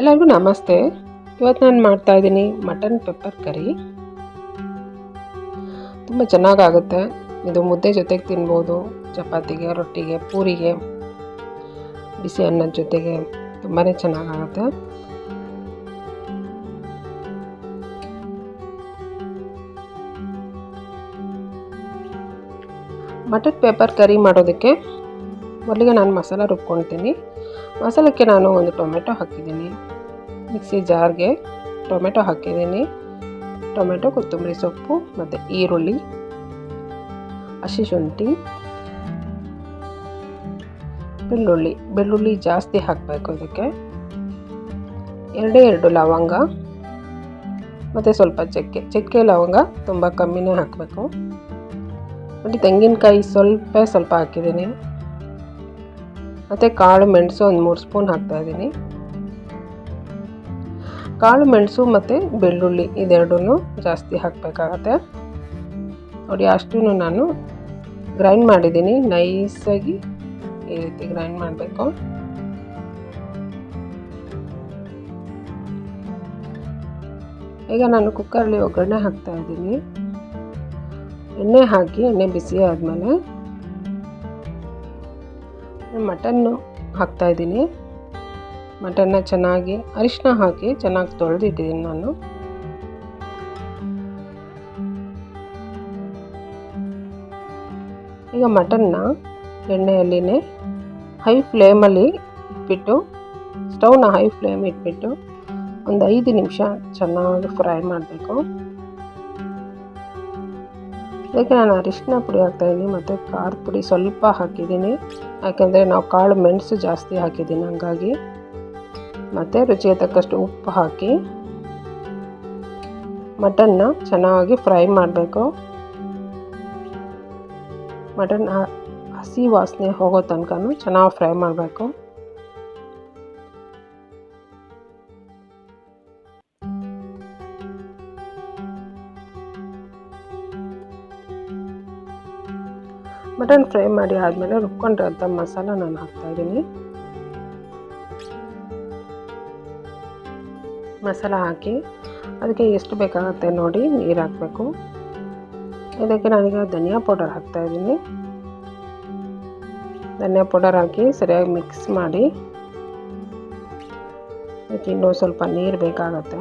ಎಲ್ಲರಿಗೂ ನಮಸ್ತೆ. ಇವತ್ತು ನಾನು ಮಾಡ್ತಾ ಇದ್ದೀನಿ ಮಟನ್ ಪೆಪ್ಪರ್ ಕರಿ. ತುಂಬ ಚೆನ್ನಾಗಾಗುತ್ತೆ. ಇದು ಮುದ್ದೆ ಜೊತೆಗೆ ತಿನ್ಬೋದು, ಚಪಾತಿಗೆ, ರೊಟ್ಟಿಗೆ, ಪೂರಿಗೆ, ಬಿಸಿ ಅನ್ನದ ಜೊತೆಗೆ ತುಂಬಾ ಚೆನ್ನಾಗಾಗುತ್ತೆ. ಮಟನ್ ಪೇಪರ್ ಕರಿ ಮಾಡೋದಕ್ಕೆ ಮೊದಲಿಗೆ ನಾನು ಮಸಾಲ ರುಬ್ಕೊಳ್ತೀನಿ. ಮಸಾಲಕ್ಕೆ ನಾನು ಒಂದು ಟೊಮೆಟೊ ಹಾಕಿದ್ದೀನಿ. ಮಿಕ್ಸಿ ಜಾರ್ಗೆ ಟೊಮೆಟೊ ಹಾಕಿದ್ದೀನಿ. ಟೊಮೆಟೊ, ಕೊತ್ತಂಬರಿ ಸೊಪ್ಪು ಮತ್ತು ಈರುಳ್ಳಿ, ಹಸಿ ಶುಂಠಿ, ಬೆಳ್ಳುಳ್ಳಿ. ಬೆಳ್ಳುಳ್ಳಿ ಜಾಸ್ತಿ ಹಾಕಬೇಕು ಇದಕ್ಕೆ. ಎರಡೇ ಎರಡು ಲವಂಗ ಮತ್ತು ಸ್ವಲ್ಪ ಚಕ್ಕೆ. ಚಕ್ಕೆ ಲವಂಗ ತುಂಬ ಕಮ್ಮಿನೇ ಹಾಕಬೇಕು. ಮತ್ತು ತೆಂಗಿನಕಾಯಿ ಸ್ವಲ್ಪ ಸ್ವಲ್ಪ ಹಾಕಿದ್ದೀನಿ. ಮತ್ತು ಕಾಳು ಮೆಣಸು ಒಂದು ಮೂರು ಸ್ಪೂನ್ ಹಾಕ್ತಾಯಿದ್ದೀನಿ ಕಾಳು ಮೆಣಸು ಮತ್ತು ಬೆಳ್ಳುಳ್ಳಿ ಇದೆರಡೂ ಜಾಸ್ತಿ ಹಾಕಬೇಕಾಗತ್ತೆ. ನೋಡಿ ಅಷ್ಟೂ ನಾನು ಗ್ರೈಂಡ್ ಮಾಡಿದ್ದೀನಿ. ನೈಸಾಗಿ ಈ ರೀತಿ ಗ್ರೈಂಡ್ ಮಾಡಬೇಕು. ಈಗ ನಾನು ಕುಕ್ಕರಲ್ಲಿ ಒಗ್ಗರಣೆ ಹಾಕ್ತಾ ಇದ್ದೀನಿ. ಎಣ್ಣೆ ಹಾಕಿ, ಎಣ್ಣೆ ಬಿಸಿ ಆದಮೇಲೆ ಮಟನ್ನು ಹಾಕ್ತಾಯಿದ್ದೀನಿ ಮಟನ್ನ ಚೆನ್ನಾಗಿ ಅರಿಶಿನ ಹಾಕಿ ಚೆನ್ನಾಗಿ ತೊಳೆದಿದ್ದೀನಿ ನಾನು. ಈಗ ಮಟನ್ನ ಎಣ್ಣೆಯಲ್ಲಿನೇ ಹೈ ಫ್ಲೇಮಲ್ಲಿ ಇಟ್ಬಿಟ್ಟು, ಸ್ಟವ್ನ ಹೈ ಫ್ಲೇಮ್ ಇಟ್ಬಿಟ್ಟು ಒಂದು ಐದು ನಿಮಿಷ ಚೆನ್ನಾಗಿ ಫ್ರೈ ಮಾಡಬೇಕು. ಅದಕ್ಕೆ ನಾನು ಅರಿಶಿನ ಪುಡಿ ಹಾಕ್ತಾಯಿದ್ದೀನಿ ಮತ್ತು ಖಾರ ಪುಡಿ ಸ್ವಲ್ಪ ಹಾಕಿದ್ದೀನಿ ಯಾಕೆಂದರೆ ನಾವು ಕಾಳು ಮೆಣಸು ಜಾಸ್ತಿ ಹಾಕಿದ್ದೀನಿ ಹಂಗಾಗಿ. ಮತ್ತು ರುಚಿಗೆ ತಕ್ಕಷ್ಟು ಉಪ್ಪು ಹಾಕಿ ಮಟನ್ನ ಚೆನ್ನಾಗಿ ಫ್ರೈ ಮಾಡಬೇಕು. ಮಟನ್ ಹಸಿ ವಾಸನೆ ಹೋಗೋ ತನಕ ಚೆನ್ನಾಗಿ ಫ್ರೈ ಮಾಡಬೇಕು. ಮಟನ್ ಫ್ರೈ ಮಾಡಿ ಆದಮೇಲೆ ರುಬ್ಕೊಂಡಿರೋಂಥ ಮಸಾಲ ನಾನು ಹಾಕ್ತಾಯಿದ್ದೀನಿ ಮಸಾಲ ಹಾಕಿ ಅದಕ್ಕೆ ಎಷ್ಟು ಬೇಕಾಗುತ್ತೆ ನೋಡಿ ನೀರು ಹಾಕಬೇಕು. ಇದಕ್ಕೆ ನಾನೀಗ ಧನಿಯಾ ಪೌಡರ್ ಹಾಕ್ತಾಯಿದ್ದೀನಿ ಧನಿಯಾ ಪೌಡರ್ ಹಾಕಿ ಸರಿಯಾಗಿ ಮಿಕ್ಸ್ ಮಾಡಿ ಅದಕ್ಕೆ ಇನ್ನೂ ಸ್ವಲ್ಪ ನೀರು ಬೇಕಾಗತ್ತೆ.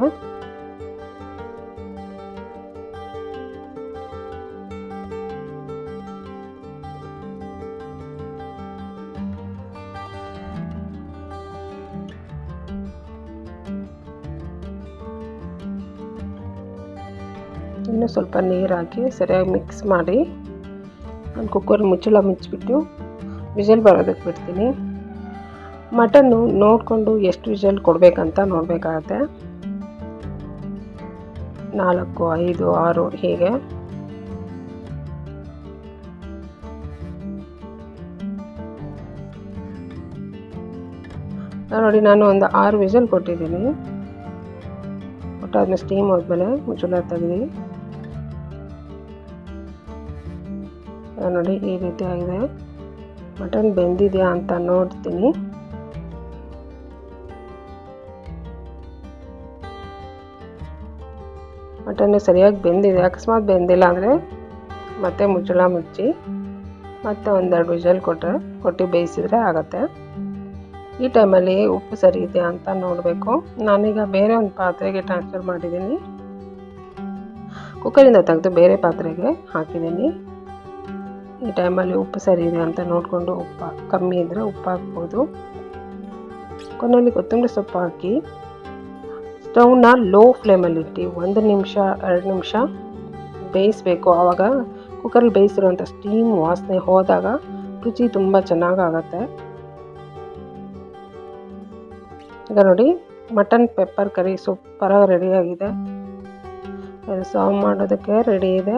ಇನ್ನೂ ಸ್ವಲ್ಪ ನೀರು ಹಾಕಿ ಸರಿಯಾಗಿ ಮಿಕ್ಸ್ ಮಾಡಿ ನಾನು ಕುಕ್ಕರ್ ಮುಚ್ಚಳ ಮುಚ್ಚಿಬಿಟ್ಟು ವಿಜಲ್ ಬರೋದಕ್ಕೆ ಬಿಡ್ತೀನಿ. ಮಟನ್ನು ನೋಡಿಕೊಂಡು ಎಷ್ಟು ವಿಜಲ್ ಕೊಡಬೇಕಂತ ನೋಡಬೇಕಾಗತ್ತೆ. ನಾಲ್ಕು, ಐದು, ಆರು ಹೀಗೆ. ನೋಡಿ ನಾನು ಒಂದು ಆರು ವಿಜಲ್ ಕೊಟ್ಟಿದ್ದೀನಿ. ಕೊಟ್ಟಾದ್ಮೇಲೆ ಸ್ಟೀಮ್ ಹೋದ್ಮೇಲೆ ಮುಚ್ಚಳ ತೆಗೆದು ನೋಡಿ ಈ ರೀತಿ ಆಗಿದೆ ಮಟನ್ ಬೆಂದಿದೆಯಾ ಅಂತ ನೋಡ್ತೀನಿ. ಮಟನ್ ಸರಿಯಾಗಿ ಬೆಂದಿದೆ. ಅಕಸ್ಮಾತ್ ಬೆಂದಿಲ್ಲ ಅಂದರೆ ಮತ್ತೆ ಮುಚ್ಚಳ ಮುಚ್ಚಿ ಮತ್ತೆ ಒಂದೆರಡು ವಿಜಲ್ ಕೊಟ್ಟರೆ ಕೊಟ್ಟು ಬೇಯಿಸಿದ್ರೆ ಆಗುತ್ತೆ. ಈ ಟೈಮಲ್ಲಿ ಉಪ್ಪು ಸರಿ ಇದೆಯಾ ಅಂತ ನೋಡಬೇಕು. ನಾನೀಗ ಬೇರೆ ಒಂದು ಪಾತ್ರೆಗೆ ಟ್ರಾನ್ಸ್ಫರ್ ಮಾಡಿದ್ದೀನಿ. ಕುಕ್ಕರಿಂದ ತೆಗೆದು ಬೇರೆ ಪಾತ್ರೆಗೆ ಹಾಕಿದ್ದೀನಿ. ಈ ಟೈಮಲ್ಲಿ ಉಪ್ಪು ಸರಿ ಇದೆ ಅಂತ ನೋಡಿಕೊಂಡು ಉಪ್ಪು ಕಮ್ಮಿ ಇದ್ದರೆ ಉಪ್ಪು ಹಾಕ್ಬೋದು. ಕೊನೆಯಲ್ಲಿ ಕೊತ್ತಂಬರಿ ಸೊಪ್ಪು ಹಾಕಿ ಸ್ಟವ್ನ ಲೋ ಫ್ಲೇಮಲ್ಲಿ ಇಟ್ಟು ಒಂದು ನಿಮಿಷ, ಎರಡು ನಿಮಿಷ ಬೇಯಿಸಬೇಕು. ಆವಾಗ ಕುಕ್ಕರಲ್ಲಿ ಬೇಯಿಸಿರುವಂಥ ಸ್ಟೀಮ್ ವಾಸನೆ ಹೋದಾಗ ರುಚಿ ತುಂಬ ಚೆನ್ನಾಗಾಗತ್ತೆ. ಈಗ ನೋಡಿ ಮಟನ್ ಪೆಪ್ಪರ್ ಕರಿ ಸೂಪರಾಗಿ ರೆಡಿಯಾಗಿದೆ ಸರ್ವ್ ಮಾಡೋದಕ್ಕೆ ರೆಡಿ ಇದೆ.